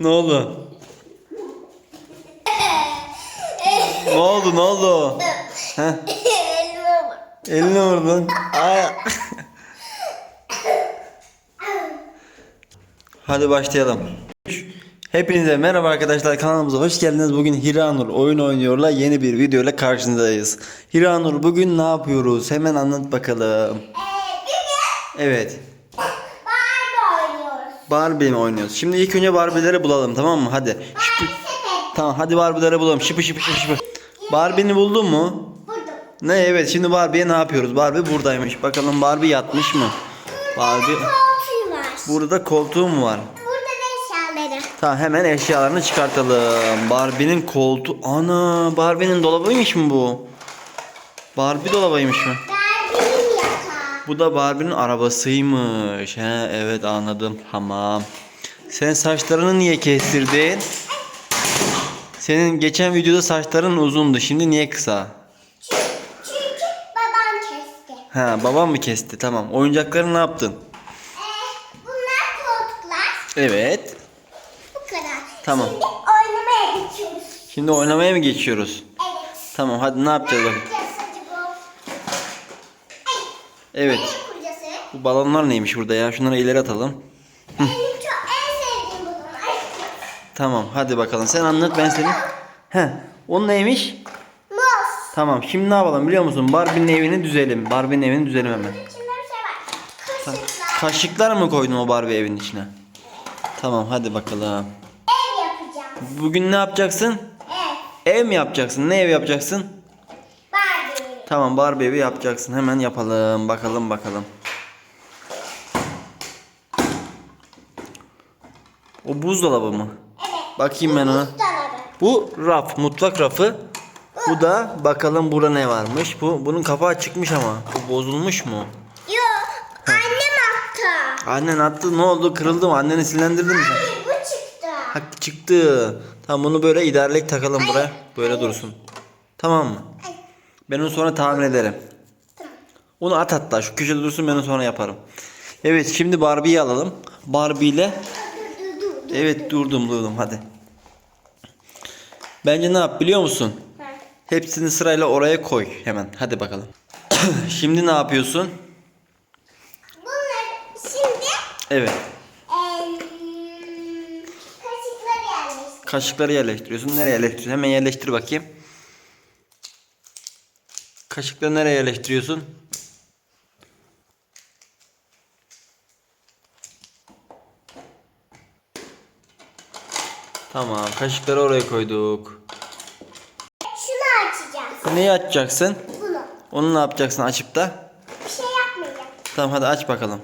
ne oldu? ne oldu ne oldu? Heh, elini vurdun. Ay. Hadi başlayalım. Hepinize merhaba arkadaşlar kanalımıza hoş geldiniz. Bugün Hiranur oyun oynuyorla yeni bir video ile karşınızdayız. Hiranur bugün ne yapıyoruz? Hemen anlat bakalım. Ee, Evet. Barbie mi oynuyoruz? Şimdi ilk önce Barbie'leri bulalım tamam mı? Hadi. Şıpı. Tamam hadi Barbie'leri bulalım. Şıpı şıpı şıpı şıpı. Barbie'ni buldun mu? Buldum. Ne evet şimdi Barbie'ye ne yapıyoruz? Barbie buradaymış. Bakalım Barbie yatmış mı? Barbie burada koltuğu mu var? Burada da eşyaları. Tamam hemen eşyalarını çıkartalım. Barbie'nin koltuğu. Ana Barbie'nin dolabıymış mı bu? Barbie dolabıymış mı? Bu da Barbie'nin arabasıymış. He evet anladım. Tamam. Sen saçlarını niye kestirdin? Senin geçen videoda saçların uzundu. Şimdi niye kısa? Çünkü, çünkü babam kesti. Ha babam mı kesti? Tamam. Oyuncakları ne yaptın? Ee, bunlar koltuklar. Evet. Bu kadar. Tamam. Şimdi oynamaya geçiyoruz. Şimdi oynamaya mı geçiyoruz? Evet. Tamam hadi ne Ne yapacağız bakayım? yapacağız Evet. Bu balonlar neymiş burada ya? Şunları ileri atalım. Benim çok en sevdiğim bunlar. Tamam hadi bakalım. Sen anlat ben seni. He. O neymiş? Muz. Tamam şimdi ne yapalım biliyor musun? Barbie'nin evini düzelim. Barbie'nin evini düzelim hemen. İçinde bir şey var. Kaşıklar. Kaşıklar mı koydun o Barbie evin içine? Tamam hadi bakalım. Ev yapacağım. Bugün ne yapacaksın? Ev. Ev mi yapacaksın? Ne ev yapacaksın? Tamam Barbie evi yapacaksın. Hemen yapalım. Bakalım bakalım. O buzdolabı mı? Evet. Bakayım ben ona. Buzdolabı. Bu raf, mutfak rafı. Bu da bakalım burada ne varmış. Bu bunun kapağı çıkmış ama. Bu bozulmuş mu? Yok. Annem attı. Annen attı ne oldu? Kırıldı mı? Anneni silindirdin mi? Hayır bu çıktı. Ha çıktı. Tamam bunu böyle idareleyip takalım buraya. Böyle dursun. Tamam mı? Ben onu sonra tamir ederim. tamam. Onu at hatta şu köşede dursun ben onu sonra yaparım. Evet şimdi Barbie'yi alalım. Barbie ile Dur dur dur. dur. evet durdum durdum hadi. Bence ne yap biliyor musun? Ha. Hepsini sırayla oraya koy hemen. Hadi bakalım. şimdi ne yapıyorsun? Bunlar şimdi Evet. Kaşıkları yerleştiriyorsun. Nereye yerleştiriyorsun? Hemen yerleştir bakayım. Kaşıkları nereye yerleştiriyorsun? Tamam. Kaşıkları oraya koyduk. Şunu açacağız. Neyi açacaksın? Bunu. Onu ne yapacaksın açıp da? Bir şey yapmayacağım. Tamam hadi aç bakalım.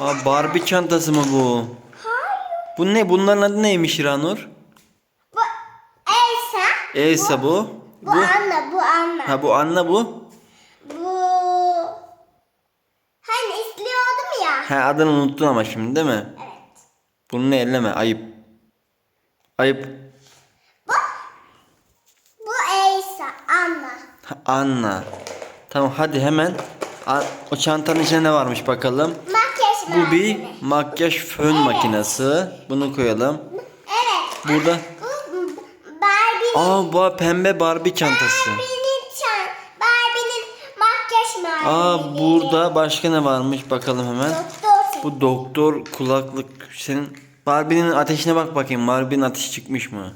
Aa Barbie çantası mı bu? Hayır. Bu ne? Bunların adı neymiş İranur? Bu Elsa. Elsa bu. Bu, Anna. Bu Anna. Ha bu Anna bu. Bu hani izliyordum ya. Ha adını unuttun ama şimdi değil mi? Evet. Bunu elleme ayıp. Ayıp. Bu Elsa, Anna. Ha, Anna. Tamam hadi hemen. A- O çantanın içinde ne varmış bakalım. Makyaj Bu bir malzeme. makyaj fön makinesi. Bunu koyalım. Evet. Burada. Aa bu pembe Barbie çantası. Barbie'nin çan, Barbie'nin makyaj Aa malzemeleri. burada başka ne varmış bakalım hemen. Doktor. Bu doktor kulaklık senin Barbie'nin ateşine bak bakayım. Barbie'nin ateşi çıkmış mı?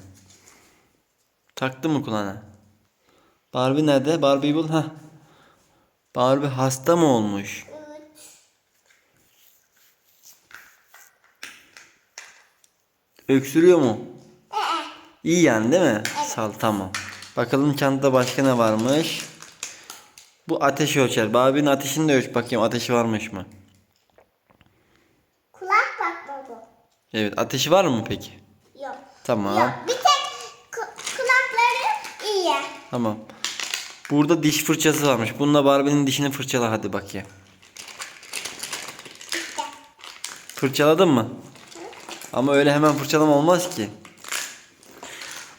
Taktı mı kulağına? Barbie nerede? Barbie'yi bul. ha. Barbie hasta mı olmuş? Evet. Öksürüyor mu? İyi yani değil mi? Sal tamam. Bakalım çantada başka ne varmış? Bu ateş ölçer. Barbie'nin ateşini de ölç bakayım ateşi varmış mı? kulak bakma bu. Evet ateşi var mı peki? Yok. Tamam. Yok. Bir tek ku- kulakları iyi. Tamam. Burada diş fırçası varmış. Bununla Barbie'nin dişini fırçala hadi bakayım. İşte. Fırçaladın mı? Ama öyle hemen fırçalama olmaz ki.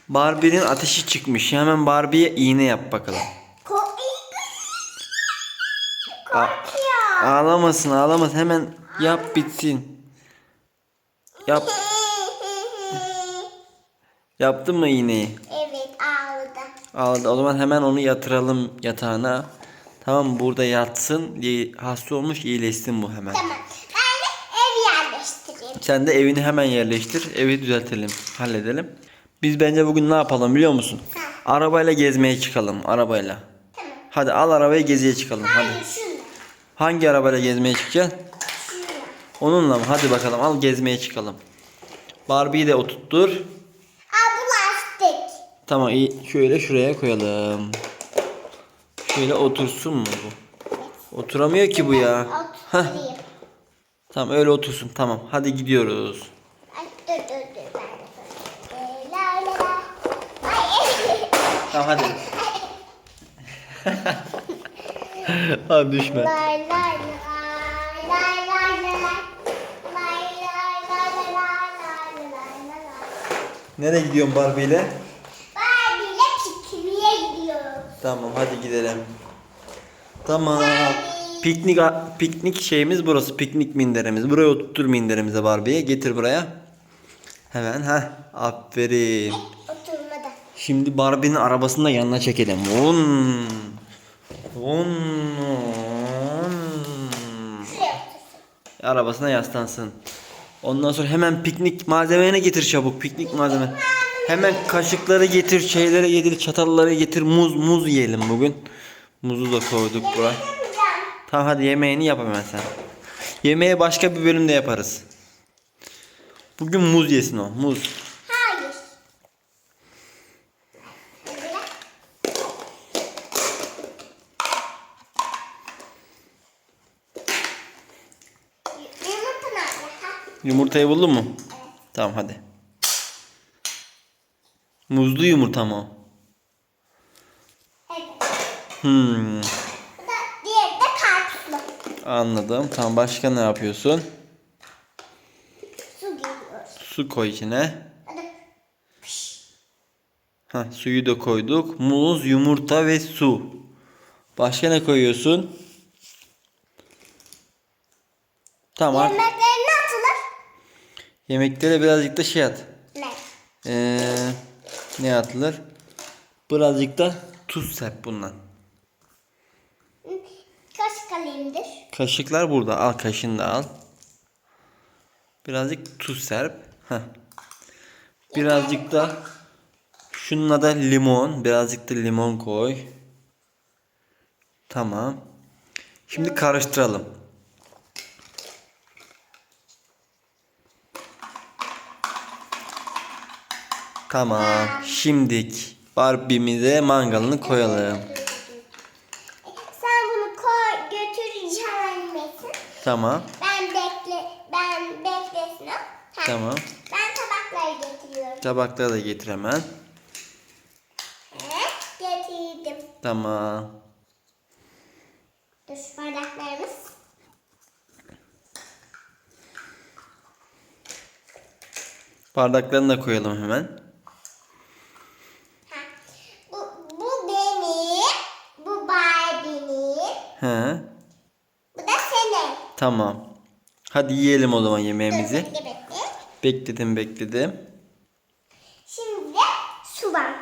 Barbie'nin ateşi çıkmış. Hemen Barbie'ye iğne yap bakalım. Korkuyor. Ağlamasın ağlamasın hemen yap bitsin. Yap. Yaptın mı iğneyi? evet ağladı. Aldı. O zaman hemen onu yatıralım yatağına. Tamam burada yatsın. Hasta olmuş iyileşsin bu hemen. Tamam. Ben de ev yerleştireyim. Sen de evini hemen yerleştir. Evi düzeltelim. Halledelim. Biz bence bugün ne yapalım biliyor musun? Arabayla gezmeye çıkalım. Arabayla. Tamam. Hadi al arabayı geziye çıkalım. Hadi. Hayır şunu. Hangi arabayla gezmeye çıkacaksın? Şunu. Onunla mı? Hadi bakalım al gezmeye çıkalım. Barbie'yi de oturttur. Aa bu lastik. Tamam iyi. Şöyle şuraya koyalım. Şöyle otursun mu bu? Oturamıyor ki bu ya. Heh, Oturayım. tamam öyle otursun. Tamam hadi gidiyoruz. Ay dur dur dur. Ben de böyle. La la la. Ay. Tamam hadi. hadi düşme. Lay lay lay lay lay lay lay. Lay lay lay lay lay lay lay lay lay. Nereye gidiyorsun Barbie ile? Barbie ile pikniğe gidiyoruz. Tamam hadi gidelim. Tamam. Piknik piknik şeyimiz burası. Piknik minderimiz. Buraya oturtur minderimize Barbie'ye. Getir buraya. Hemen ha. Aferin. Şimdi Barbie'nin arabasını da yanına çekelim. Vun. Şuraya otursun. Arabasına yaslansın. Ondan sonra hemen piknik malzemeni getir çabuk. Piknik malzeme. Hemen kaşıkları getir, şeyleri getir, çatalları getir. Muz, muz yiyelim bugün. Muzu da koyduk buraya. Tamam hadi yemeğini yap hemen sen. Yemeği başka bir bölümde yaparız. Bugün muz yesin o. Muz. Hayır. Böyle. Y- Yumurta nerede? Ha? Yumurtayı buldun mu? Tamam hadi. Muzlu yumurta mı o? Evet. Hmm, diğeri de karpuzlu. anladım. Tamam başka ne yapıyorsun? Su geliyor. Su koy içine. Ha, suyu da koyduk. Muz, yumurta ve su. Başka ne koyuyorsun? Tamam. Atılır. Yemeklere birazcık da şey at. Ne? Ee, ne atılır? Birazcık da tuz serp bundan. Kaşık alayımdır. Kaşıklar burada. Al kaşığını da al. Birazcık tuz serp. Heh. Birazcık da şununla da limon. Birazcık da limon koy. Tamam. Şimdi karıştıralım. Tamam. Şimdik Barbie'mize mangalını koyalım. Sen bunu koy, götür Metin. Tamam. Ben bekle, ben beklesin o. Ha, Tamam. Ben tabakları getiriyorum. Tabakları da getir hemen. Evet, getirdim. Tamam. Dur bardaklarımız. Bardaklarını da koyalım hemen. Ha. Bu, bu benim, bu Barbie'nin, He. bu da senin. Tamam. Hadi yiyelim o zaman Dur, yemeğimizi. bekle, bekle. Bekledim bekledim. Şimdi su var.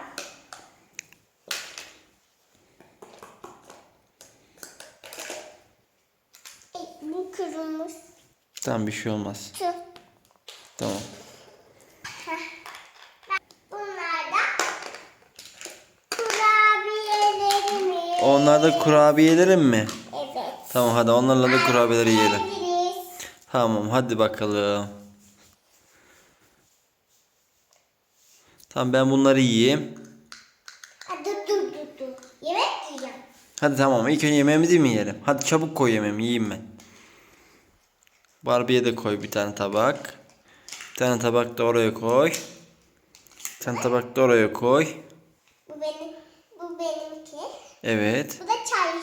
E, bu kırılmış Tamam bir şey olmaz. su. Tamam. Bunlar da kurabiyelerimiz. Onlar da kurabiyelerim mi? Evet. Tamam hadi onlarla da kurabiyeleri yiyelim. Tamam hadi bakalım. Tamam ben bunları yiyeyim. Dur dur dur dur. Yemek yiyeceğim. Hadi tamam ilk önce yemeğimizi mi yiyelim? Hadi çabuk koy yemeğimi yiyeyim ben. Barbie'ye de koy bir tane tabak. Bir tane tabak da oraya koy. Bir tane tabak da oraya koy. Bu benim, bu benimki. Evet. Bu da çay.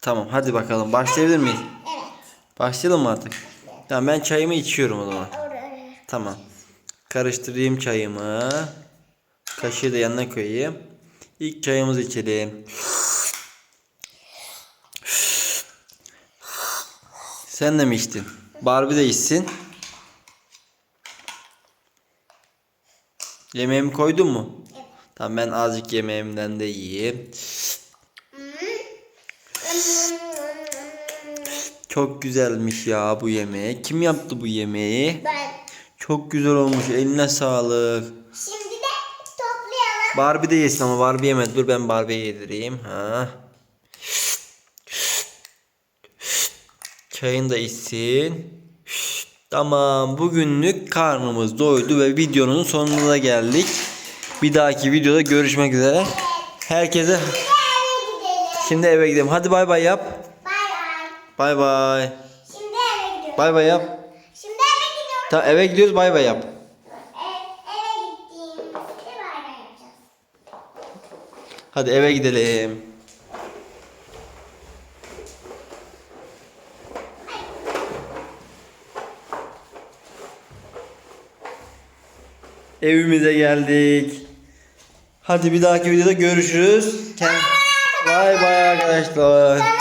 Tamam hadi bakalım başlayabilir miyiz? Evet. Başlayalım mı artık? Tamam ben çayımı içiyorum o zaman. Tamam. Karıştırayım çayımı. Kaşığı da yanına koyayım. İlk çayımızı içelim. Sen de mi içtin? Barbie de içsin. Yemeğimi koydun mu? Evet. Tamam ben azıcık yemeğimden de yiyeyim. Çok güzelmiş ya bu yemek. Kim yaptı bu yemeği? Ben. Çok güzel olmuş. Eline sağlık. Şimdi de toplayalım. Barbie de yesin ama Barbie yemedi. Dur ben Barbie'ye yedireyim. Ha. Çayını da içsin. Tamam bugünlük karnımız doydu ve videonun sonuna geldik. Bir dahaki videoda görüşmek üzere. Herkese. Şimdi eve gidelim. Hadi bay bay yap. Bay bay. Bay bay. Şimdi eve gidiyoruz. Bay bay yap. Şimdi eve gidiyoruz. Tamam eve gidiyoruz bay bay yap. Ev, eve gittiğimizde bay bay yapacağız. Hadi eve gidelim. Evimize geldik. Hadi bir dahaki videoda görüşürüz. Kend- Bay bay arkadaşlar.